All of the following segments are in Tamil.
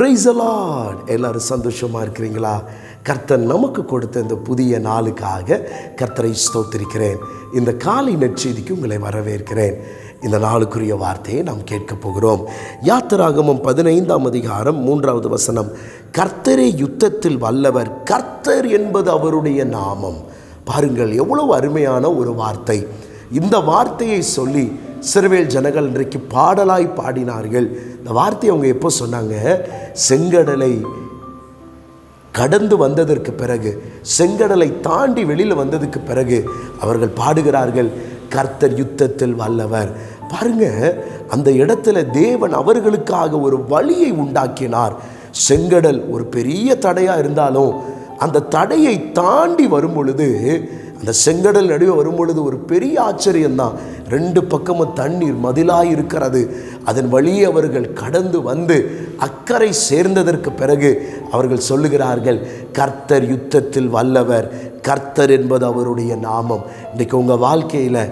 பிரைசலாட் எல்லாரும் சந்தோஷமாக இருக்கிறீங்களா? கர்த்தர் நமக்கு கொடுத்த இந்த புதிய நாளுக்காக கர்த்தரை ஸ்தோத்திருக்கிறேன். இந்த காலை நற்செய்திக்கு உங்களை வரவேற்கிறேன். இந்த நாளுக்குரிய வார்த்தையை நாம் கேட்கப் போகிறோம். யாத்திராகமம் பதினைந்தாம் அதிகாரம் மூன்றாவது வசனம். கர்த்தரே யுத்தத்தில் வல்லவர். கர்த்தர் என்பது அவருடைய நாமம். பாருங்கள் எவ்வளவு அருமையான ஒரு வார்த்தை. இந்த வார்த்தையை சொல்லி சிறுவேல் ஜனங்கள் இன்றைக்கு பாடலாய் பாடினார்கள். இந்த வார்த்தையை அவங்க எப்போ சொன்னாங்க? செங்கடலை கடந்து வந்ததற்கு பிறகு செங்கடலை தாண்டி வெளியில் வந்ததுக்கு பிறகு அவர்கள் பாடுகிறார்கள் கர்த்தர் யுத்தத்தில் வல்லவர். பாருங்க அந்த இடத்துல தேவன் அவர்களுக்காக ஒரு வழியை உண்டாக்கினார். செங்கடல் ஒரு பெரிய தடையாக இருந்தாலும் அந்த தடையை தாண்டி வரும் பொழுது அந்த செங்கடல் நடுவே வரும்பொழுது ஒரு பெரிய ஆச்சரியம்தான். ரெண்டு பக்கமும் தண்ணீர் மதிலாக இருக்கிறது. அதன் வழியே அவர்கள் கடந்து வந்து அக்கறை சேர்ந்ததற்கு பிறகு அவர்கள் சொல்லுகிறார்கள் கர்த்தர் யுத்தத்தில் வல்லவர். கர்த்தர் என்பது அவருடைய நாமம். இன்றைக்கு உங்கள் வாழ்க்கையில்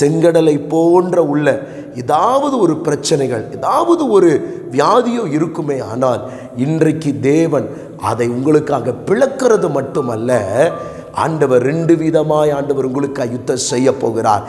செங்கடலை போன்ற உள்ள ஏதாவது ஒரு பிரச்சனைகள் ஏதாவது ஒரு வியாதியோ இருக்குமே ஆனால் இன்றைக்கு தேவன் அதை உங்களுக்காக பிளக்கிறது மட்டுமல்ல ஆண்டவர் ரெண்டு விதமாய் ஆண்டவர் உங்களுக்கு யுத்தம் செய்ய போகிறார்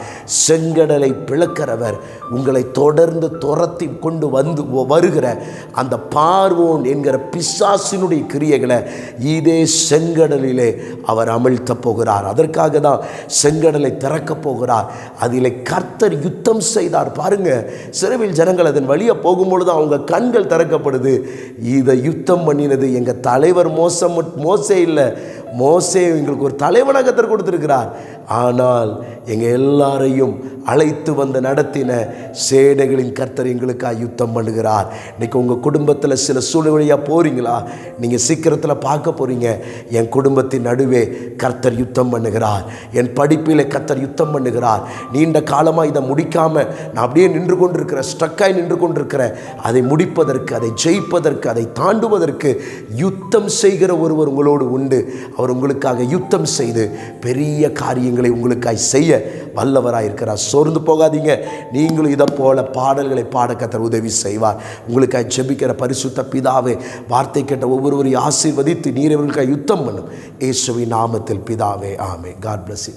செங்கடலை பிளக்கிறவர் உங்களை தொடர்ந்து துரத்தி கொண்டு வந்து வருகிற அந்த பார்வோன் என்கிற பிசாசினுடைய கிரியைகளை இதே செங்கடலிலே அவர் அமிழ்த்த போகிறார். அதற்காக தான் செங்கடலை திறக்க போகிறார். அதில் கர்த்தர் யுத்தம் செய்தார். பாருங்க சிறுவில் ஜனங்கள் அதன் வழியே போகும்பொழுது அவங்க கண்கள் திறக்கப்படுது. இதை யுத்தம் பண்ணினது எங்கள் தலைவர் மோசம் மோசே இல்லை. மோசே எங்களுக்கு ஒரு தலைவனாக கத்தர் கொடுத்துருக்கிறார். ஆனால் எங்கள் எல்லாரையும் அழைத்து வந்து நடத்தின சேடைகளின் கர்த்தர் எங்களுக்காக யுத்தம் பண்ணுகிறார். இன்றைக்கி உங்கள் குடும்பத்தில் சில சூழ்நிலையாக போகிறீங்களா நீங்கள் சீக்கிரத்தில் பார்க்க போகிறீங்க என் குடும்பத்தின் நடுவே கர்த்தர் யுத்தம் பண்ணுகிறார். என் படிப்பில் கர்த்தர் யுத்தம் பண்ணுகிறார். நீண்ட காலமாக இதை முடிக்காமல் நான் அப்படியே நின்று கொண்டிருக்கிறேன். ஸ்ட்ரக்காய் நின்று கொண்டிருக்கிறேன். அதை முடிப்பதற்கு அதை ஜெயிப்பதற்கு அதை தாண்டுவதற்கு யுத்தம் செய்கிற ஒருவர் உங்களோடு உண்டு. அவர் உங்களுக்காக யுத்தம் செய்து பெரிய காரியங்களை உங்களுக்காய் செய்ய வல்லவராக இருக்கிறார். சோர்ந்து போகாதீங்க. நீங்களும் இதை போல பாடல்களை பாட கத்தர் உதவி செய்வார். உங்களுக்காக ஜெபிக்கிற பரிசுத்த பிதாவே வார்த்தை கேட்ட ஒவ்வொருவரையும் ஆசீர்வதித்து நீரவர்களுக்காக யுத்தம் பண்ணும். இயேசுவின் நாமத்தில் பிதாவே ஆமே காட் பிளஸ் யூ